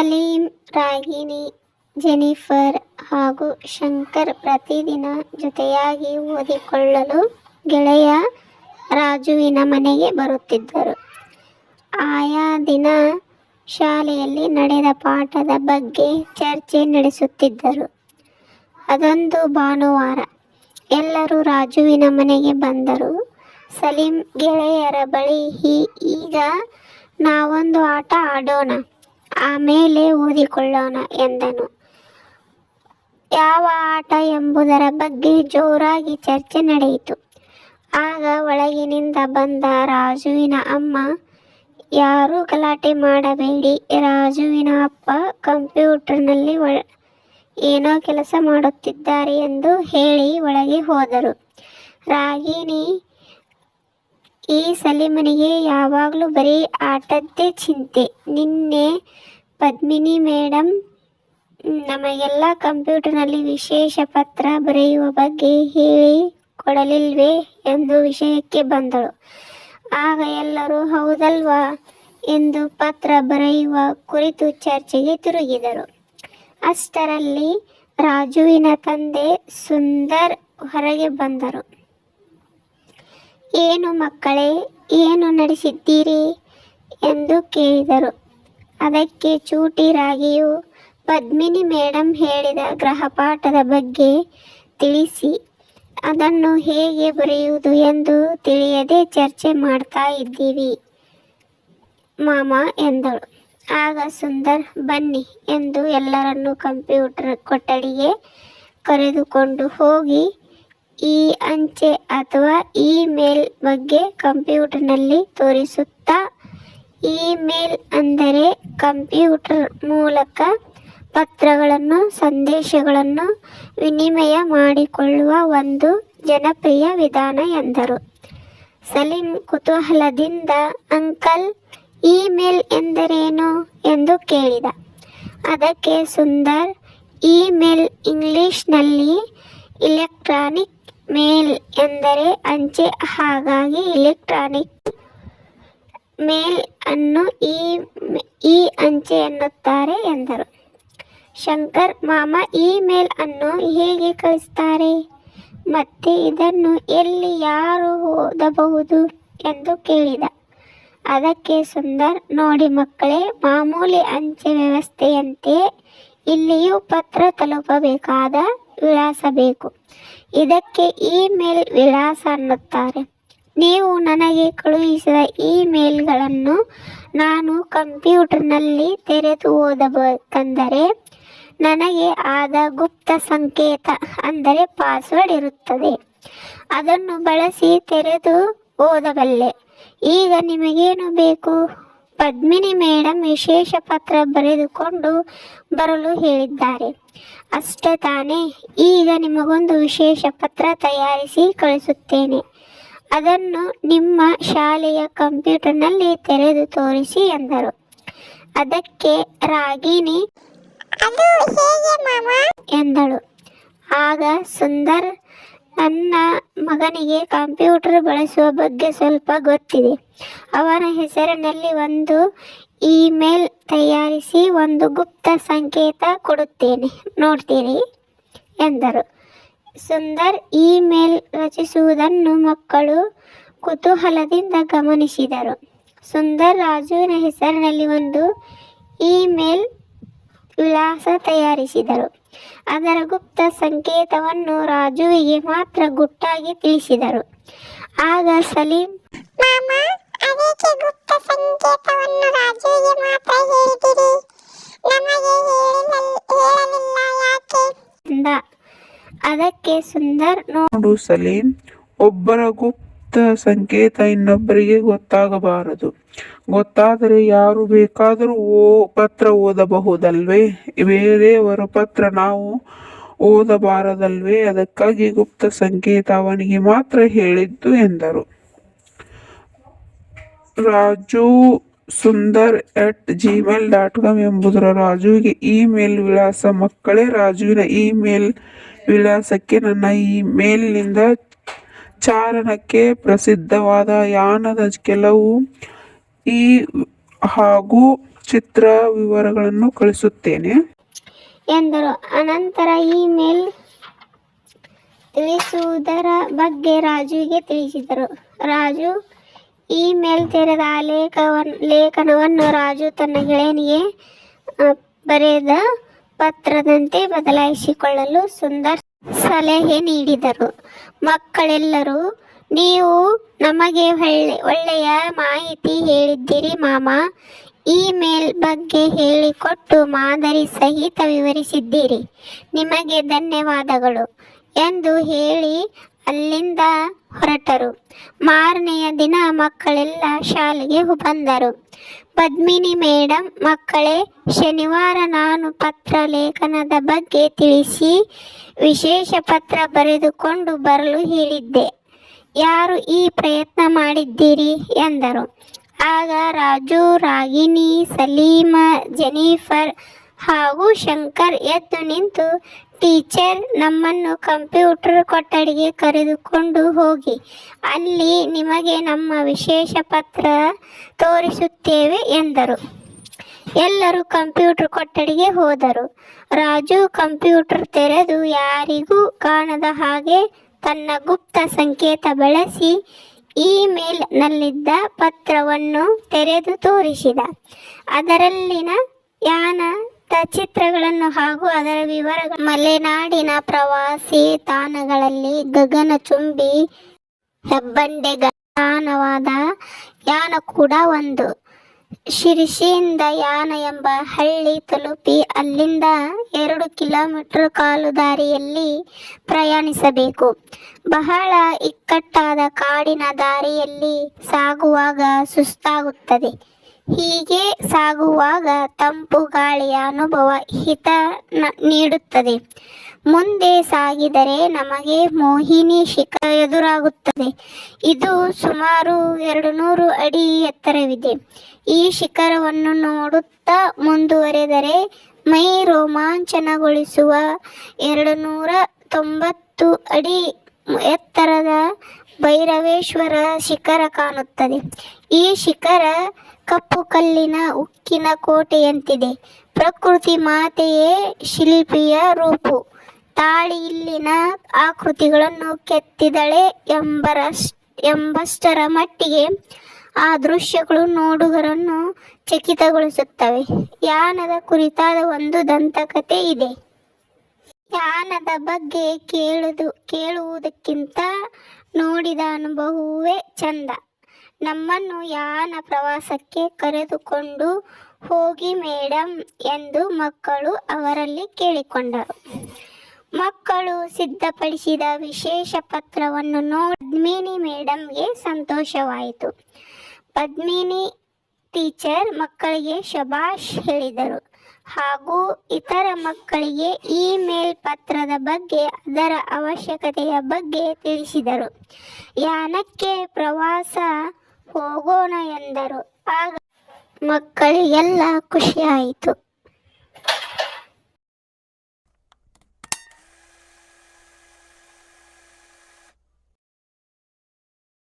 Salim, Ragini, Jennifer ಹಾಗೂ ಶಂಕರ್ ಪ್ರತಿದಿನ ಜೊತೆಯಾಗಿ ಓದಿಕೊಳ್ಳಲು ಗೆಳೆಯ ರಾಜುವಿನ ಮನೆಗೆ ಬರುತ್ತಿದ್ದರು. ಆಯಾ ದಿನ ಶಾಲೆಯಲ್ಲಿ ನಡೆದ ಪಾಠದ ಬಗ್ಗೆ ಚರ್ಚೆ ನಡೆಸುತ್ತಿದ್ದರು. ಅದೊಂದು ಭಾನುವಾರ. ಎಲ್ಲರೂ ರಾಜುವಿನ ಮನೆಗೆ ಬಂದರು. ಸಲೀಂ ಗೆಳೆಯರ ಬಳಿ "ಈ- ಈಗ ನಾವೊಂದು ಆಟ ಆಡೋಣ. ಆಮೇಲೆ ಊದಿಕೊಳ್ಳೋಣ ಎಂದನು. ಯಾವ ಆಟ ಎಂಬುದರ ಬಗ್ಗೆ ಜೋರಾಗಿ ಚರ್ಚೆ ನಡೆಯಿತು. ಆಗ ಒಳಗಿನಿಂದ ಬಂದ ರಾಜುವಿನ ಅಮ್ಮ, ಯಾರೂ ಗಲಾಟೆ ಮಾಡಬೇಡಿ, ರಾಜುವಿನ ಅಪ್ಪ ಕಂಪ್ಯೂಟರ್ನಲ್ಲಿ ಒಳ, ಏನೋ ಕೆಲಸ ಮಾಡುತ್ತಿದ್ದಾರೆ ಎಂದು ಹೇಳಿ ಒಳಗೆ ಹೋದರು. ರಾಗಿಣಿ ಈ ಸಲೀಮನಿಗೆ ಯಾವಾಗಲೂ ಬರೀ ಆಟದ್ದೇ ಚಿಂತೆ. ನಿನ್ನೆ ಪದ್ಮಿನಿ ಮೇಡಮ್ ನಮಗೆಲ್ಲ ಕಂಪ್ಯೂಟರ್ನಲ್ಲಿ ವಿಶೇಷ ಪತ್ರ ಬರೆಯುವ ಬಗ್ಗೆ ಹೇಳಿ ಕೊಡಲಿಲ್ವೇ ಎಂದು ವಿಷಯಕ್ಕೆ ಬಂದಳು. ಆಗ ಎಲ್ಲರೂ ಹೌದಲ್ವಾ ಎಂದು ಪತ್ರ ಬರೆಯುವ ಕುರಿತು ಚರ್ಚೆಗೆ ತಿರುಗಿದರು. ಅಷ್ಟರಲ್ಲಿ ರಾಜುವಿನ ತಂದೆ ಸುಂದರ್ ಹೊರಗೆ ಬಂದರು. ಏನು ಮಕ್ಕಳೇ, ಏನು ನಡೆಸಿದ್ದೀರಿ? ಎಂದು ಕೇಳಿದರು. ಅದಕ್ಕೆ ಚೂಟಿ ರಾಗಿಯು ಪದ್ಮಿನಿ ಮೇಡಮ್ ಹೇಳಿದ ಗ್ರಹಪಾಠದ ಬಗ್ಗೆ ತಿಳಿಸಿ, ಅದನ್ನು ಹೇಗೆ ಬರೆಯುವುದು ಎಂದು ತಿಳಿಯದೆ ಚರ್ಚೆ ಮಾಡ್ತಾ ಇದ್ದೀವಿ ಮಾಮ ಎಂದಳು. ಆಗ ಸುಂದರ್, ಬನ್ನಿ ಎಂದು ಎಲ್ಲರನ್ನು ಕಂಪ್ಯೂಟರ್ ಕೊಠಡಿಗೆ ಕರೆದುಕೊಂಡು ಹೋಗಿ ಈ ಅಂಚೆ ಅಥವಾ ಇಮೇಲ್ ಬಗ್ಗೆ ಕಂಪ್ಯೂಟರ್ನಲ್ಲಿ ತೋರಿಸುತ್ತಾ? ಇಮೇಲ್ ಅಂದರೆ ಕಂಪ್ಯೂಟರ್ ಮೂಲಕ ಪತ್ರಗಳನ್ನು, ಸಂದೇಶಗಳನ್ನು ವಿನಿಮಯ ಮಾಡಿಕೊಳ್ಳುವ ಒಂದು ಜನಪ್ರಿಯ ವಿಧಾನ ಎಂದರು. ಸಲೀಂ ಕುತೂಹಲದಿಂದ ಅಂಕಲ್, ಇಮೇಲ್ ಎಂದರೇನು ಎಂದು ಕೇಳಿದ. ಅದಕ್ಕೆ ಸುಂದರ್, ಇಮೇಲ್ ಇಂಗ್ಲಿಷ್ನಲ್ಲಿ ಇಲೆಕ್ಟ್ರಾನಿಕ್ ಮೇಲ್ ಎಂದರೆ ಅಂಚೆ, ಹಾಗಾಗಿ ಇಲೆಕ್ಟ್ರಾನಿಕ್ ಮೇಲ್ ಅನ್ನು ಈ ಈ ಅಂಚೆ ಎನ್ನುತ್ತಾರೆ ಎಂದರು. ಶಂಕರ್, ಮಾಮ ಇಮೇಲ್ ಅನ್ನು ಹೇಗೆ ಕಳಿಸ್ತಾರೆ? ಮತ್ತೆ ಇದನ್ನು ಎಲ್ಲಿ ಯಾರು ಓದಬಹುದು ಎಂದು ಕೇಳಿದ. ಅದಕ್ಕೆ ಸುಂದರ್, ನೋಡಿ ಮಕ್ಕಳೇ, ಮಾಮೂಲಿ ಅಂಚೆ ವ್ಯವಸ್ಥೆಯಂತೆ ಇಲ್ಲಿಯೂ ಪತ್ರ ತಲುಪಬೇಕಾದ ವಿಳಾಸ ಬೇಕು ಇದಕ್ಕೆ ಇಮೇಲ್ ವಿಳಾಸ ಅನ್ನುತ್ತಾರೆ. ನೀವು ನನಗೆ ಕಳುಹಿಸಿದ ಇಮೇಲ್ಗಳನ್ನು ನಾನು ಕಂಪ್ಯೂಟರ್ನಲ್ಲಿ ತೆರೆದು ಓದಬೇಕೆಂದರೆ ನನಗೆ ಆದ ಗುಪ್ತ ಸಂಕೇತ, ಅಂದರೆ ಪಾಸ್ವರ್ಡ್ ಇರುತ್ತದೆ. ಅದನ್ನು ಬಳಸಿ ತೆರೆದು ಓದಬಲ್ಲೆ. ಈಗ ನಿಮಗೇನು ಬೇಕು? ಪದ್ಮಿನಿ ಮೇಡಂ ವಿಶೇಷ ಪತ್ರ ಬರೆದುಕೊಂಡು ಬರಲು ಹೇಳಿದ್ದಾರೆ. ಅಷ್ಟೇ ತಾನೇ ಈಗ ನಿಮಗೊಂದು ವಿಶೇಷ ಪತ್ರ ತಯಾರಿಸಿ ಕಳಿಸುತ್ತೇನೆ. ಅದನ್ನು ನಿಮ್ಮ ಶಾಲೆಯ ಕಂಪ್ಯೂಟರ್ನಲ್ಲಿ ತೆರೆದು ತೋರಿಸಿ ಎಂದರು. ಅದಕ್ಕೆ ರಾಗಿಣಿ ಎಂದಳು. ಆಗ ಸುಂದರ್ ನನ್ನ ಮಗನಿಗೆ ಕಂಪ್ಯೂಟರ್ ಬಳಸುವ ಬಗ್ಗೆ ಸ್ವಲ್ಪ ಗೊತ್ತಿದೆ. ಅವನ ಹೆಸರಿನಲ್ಲಿ ಒಂದು ಇಮೇಲ್ ತಯಾರಿಸಿ ಒಂದು ಗುಪ್ತ ಸಂಕೇತ ಕೊಡುತ್ತೇನೆ, ನೋಡ್ತೀರಿ, ಎಂದರು. ಸುಂದರ್ ಇಮೇಲ್ ರಚಿಸುವುದನ್ನು ಮಕ್ಕಳು ಕುತೂಹಲದಿಂದ ಗಮನಿಸಿದರು. ಸುಂದರ್ ರಾಜುವಿನ ಹೆಸರಿನಲ್ಲಿ ಒಂದು ಇಮೇಲ್ ವಿಳಾಸ ತಯಾರಿಸಿದರು. ಅದರ ಗುಪ್ತ ಸಂಕೇತವನ್ನು ರಾಜುವಿಗೆ ಮಾತ್ರ ಗುಟ್ಟಾಗಿ ತಿಳಿಸಿದರು. ಆಗ ಸಲೀಂ ಮಾಮ ಅದಕ್ಕೆ ಗುಪ್ತ ಸಂಕೇತವನ್ನು ರಾಜುವಿಗೆ ಮಾತ್ರ ಹೇಳಿದಿರಿ. ನಮಗೆ ಹೇಳಲಿಲ್ಲ ಯಾಕೆ? ಅದಕ್ಕೆ ಸುಂದರ್ ನೋಡು ಸಲೀಂ ಒಬ್ಬರ ಗುಪ್ತ ಸಂಕೇತ ಇನ್ನೊಬ್ಬರಿಗೆ ಗೊತ್ತಾಗಬಾರದು. ಗೊತ್ತಾದರೆ ಯಾರು ಬೇಕಾದರೂ ಓ, ಪತ್ರ ಓದಬಹುದಲ್ವೇ? ಬೇರೆಯವರ ಪತ್ರ ನಾವು ಓದಬಾರದಲ್ವೇ? ಅದಕ್ಕಾಗಿ ಗುಪ್ತ ಸಂಕೇತ ಅವನಿಗೆ ಮಾತ್ರ ಹೇಳಿದ್ದು ಎಂದರು. Raju Sundar at Gmail dot com ಎಂಬುದರ ರಾಜುವಿಗೆ ಇಮೇಲ್ ವಿಳಾಸ. ಮಕ್ಕಳೇ, ರಾಜುವಿನ ಇಮೇಲ್ ವಿಳಾಸಕ್ಕೆ ನನ್ನ ಇಮೇಲ್ನಿಂದ ಚಾರಣಕ್ಕೆ ಪ್ರಸಿದ್ಧವಾದ ಯಾನದ ಕೆಲವು ಈ ಹಾಗೂ ಚಿತ್ರ ವಿವರಗಳನ್ನು ಕಳಿಸುತ್ತೇನೆ. ಎಂದರು. ಅನಂತರ ಇಮೇಲ್ ತಿಳಿಸುವುದರ ಬಗ್ಗೆ ರಾಜುವಿಗೆ ತಿಳಿಸಿದರು. ರಾಜು, ಇಮೇಲ್ ತೆರೆದ ಆ ಲೇಖವನ್, ಲೇಖನವನ್ನು ರಾಜು ತನ್ನ ಗೆಳೆಯನಿಗೆ ಬರೆದ ಪತ್ರದಂತೆ ಬದಲಾಯಿಸಿಕೊಳ್ಳಲು ಸುಂದರ್ ಸಲಹೆ ನೀಡಿದರು. ಮಕ್ಕಳೆಲ್ಲರೂ, ನೀವು ನಮಗೆ ಒಳ್ಳೆ, ಒಳ್ಳೆಯ ಮಾಹಿತಿ ಹೇಳಿದ್ದೀರಿ ಮಾಮ. ಇಮೇಲ್ ಬಗ್ಗೆ ಹೇಳಿಕೊಟ್ಟು ಮಾದರಿ ಸಹಿತ ವಿವರಿಸಿದ್ದೀರಿ. ನಿಮಗೆ ಧನ್ಯವಾದಗಳು ಎಂದು ಹೇಳಿ ಅಲ್ಲಿಂದ ಹೊರಟರು. ಮಾರನೆಯ ದಿನ ಮಕ್ಕಳೆಲ್ಲ ಶಾಲೆಗೆ ಬಂದರು. ಪದ್ಮಿನಿ ಮೇಡಮ್ ಮಕ್ಕಳೇ, ಶನಿವಾರ ನಾನು ಪತ್ರ ಲೇಖನದ ಬಗ್ಗೆ ತಿಳಿಸಿ ವಿಶೇಷ ಪತ್ರ ಬರೆದುಕೊಂಡು ಬರಲು ಹೇಳಿದ್ದೆ. ಯಾರು ಈ ಪ್ರಯತ್ನ ಮಾಡಿದ್ದೀರಿ? ಎಂದರು. ಆಗ ರಾಜು, ರಾಗಿಣಿ, ಸಲೀಮ, ಜೆನಿಫರ್ ಹಾಗೂ ಶಂಕರ್ ಎದ್ದು ನಿಂತು ಟೀಚರ್ ನಮ್ಮನ್ನು ಕಂಪ್ಯೂಟರ್ ಕೊಠಡಿಗೆ ಕರೆದುಕೊಂಡು ಹೋಗಿ, ಅಲ್ಲಿ ನಿಮಗೆ ನಮ್ಮ ವಿಶೇಷ ಪತ್ರ ತೋರಿಸುತ್ತೇವೆ ಎಂದರು. ಎಲ್ಲರೂ ಕಂಪ್ಯೂಟರ್ ಕೊಠಡಿಗೆ ಹೋದರು. ರಾಜು ಕಂಪ್ಯೂಟರ್ ತೆರೆದು ಯಾರಿಗೂ ಕಾಣದ ಹಾಗೆ ತನ್ನ ಗುಪ್ತ ಸಂಕೇತ ಬಳಸಿ ಇಮೇಲ್ನಲ್ಲಿದ್ದ ಪತ್ರವನ್ನು ತೆರೆದು ತೋರಿಸಿದ. ಅದರಲ್ಲಿನ ಯಾನದ ಚಿತ್ರಗಳನ್ನು ಹಾಗೂ ಅದರ ವಿವರ ಮಲೆನಾಡಿನ ಪ್ರವಾಸಿ ತಾಣಗಳಲ್ಲಿ ಗಗನಚುಂಬಿ ಹೆಬ್ಬಂಡೆಗಾನವಾದ ಯಾನ ಕೂಡ ಒಂದು. ಶಿರಿಸಿಯಿಂದ ಯಾನ ಎಂಬ ಹಳ್ಳಿ ತಲುಪಿ ಅಲ್ಲಿಂದ ಎರಡು ಕಿಲೋಮೀಟರ್ ಕಾಲು ದಾರಿಯಲ್ಲಿ ಪ್ರಯಾಣಿಸಬೇಕು. ಬಹಳ ಇಕ್ಕಟ್ಟಾದ ಕಾಡಿನ ದಾರಿಯಲ್ಲಿ ಸಾಗುವಾಗ ಸುಸ್ತಾಗುತ್ತದೆ. ಹೀಗೆ ಸಾಗುವಾಗ ತಂಪು ಗಾಳಿಯ ಅನುಭವ ಹಿತ ನೀಡುತ್ತದೆ. ಮುಂದೆ ಸಾಗಿದರೆ ನಮಗೆ ಮೋಹಿನಿ ಶಿಖರ ಎದುರಾಗುತ್ತದೆ. ಇದು ಸುಮಾರು ಎರಡು ನೂರು ಅಡಿ ಎತ್ತರವಿದೆ. ಈ ಶಿಖರವನ್ನು ನೋಡುತ್ತಾ ಮುಂದುವರೆದರೆ ಮೈ ರೋಮಾಂಚನಗೊಳಿಸುವ ಎರಡು ನೂರ ತೊಂಬತ್ತು ಅಡಿ ಎತ್ತರದ ಭೈರವೇಶ್ವರ ಶಿಖರ ಕಾಣುತ್ತದೆ. ಈ ಶಿಖರ ಕಪ್ಪು ಕಲ್ಲಿನ ಉಕ್ಕಿನ ಕೋಟೆಯಂತಿದೆ. ಪ್ರಕೃತಿ ಮಾತೆಯೇ ಶಿಲ್ಪಿಯ ರೂಪು. ತಾಳಿ ಇಲ್ಲಿನ ಆಕೃತಿಗಳನ್ನು ಕೆತ್ತಿದಳೆ ಎಂಬರಷ್, ಎಂಬಷ್ಟರ ಮಟ್ಟಿಗೆ ಆ ದೃಶ್ಯಗಳು ನೋಡುಗರನ್ನು ಚಕಿತಗೊಳಿಸುತ್ತವೆ. ಯಾನದ ಕುರಿತಾದ ಒಂದು ದಂತಕತೆ ಇದೆ. ಯಾನದ ಬಗ್ಗೆ ಕೇಳುದು, ಕೇಳುವುದಕ್ಕಿಂತ ನೋಡಿದ ಅನುಭವವೇ ಚಂದ. ನಮ್ಮನ್ನು ಯಾನ ಪ್ರವಾಸಕ್ಕೆ ಕರೆದುಕೊಂಡು ಹೋಗಿ ಮೇಡಮ್ ಎಂದು ಮಕ್ಕಳು ಅವರಲ್ಲಿ ಕೇಳಿಕೊಂಡರು. ಮಕ್ಕಳು ಸಿದ್ಧಪಡಿಸಿದ ವಿಶೇಷ ಪತ್ರವನ್ನು ನೋಡಿ ಪದ್ಮಿನಿ ಮೇಡಮ್ಗೆ ಸಂತೋಷವಾಯಿತು. ಪದ್ಮಿನಿ ಟೀಚರ್ ಮಕ್ಕಳಿಗೆ ಶಬಾಷ್ ಹೇಳಿದರು. ಹಾಗೂ ಇತರ ಮಕ್ಕಳಿಗೆ ಇಮೇಲ್ ಪತ್ರದ ಬಗ್ಗೆ, ಅದರ ಅವಶ್ಯಕತೆಯ ಬಗ್ಗೆ ತಿಳಿಸಿದರು. ಯಾನಕ್ಕೆ ಪ್ರವಾಸ ಹೋಗೋಣ ಎಂದರು. ಆಗ ಮಕ್ಕಳಿಗೆಲ್ಲ ಖುಷಿಯಾಯಿತು.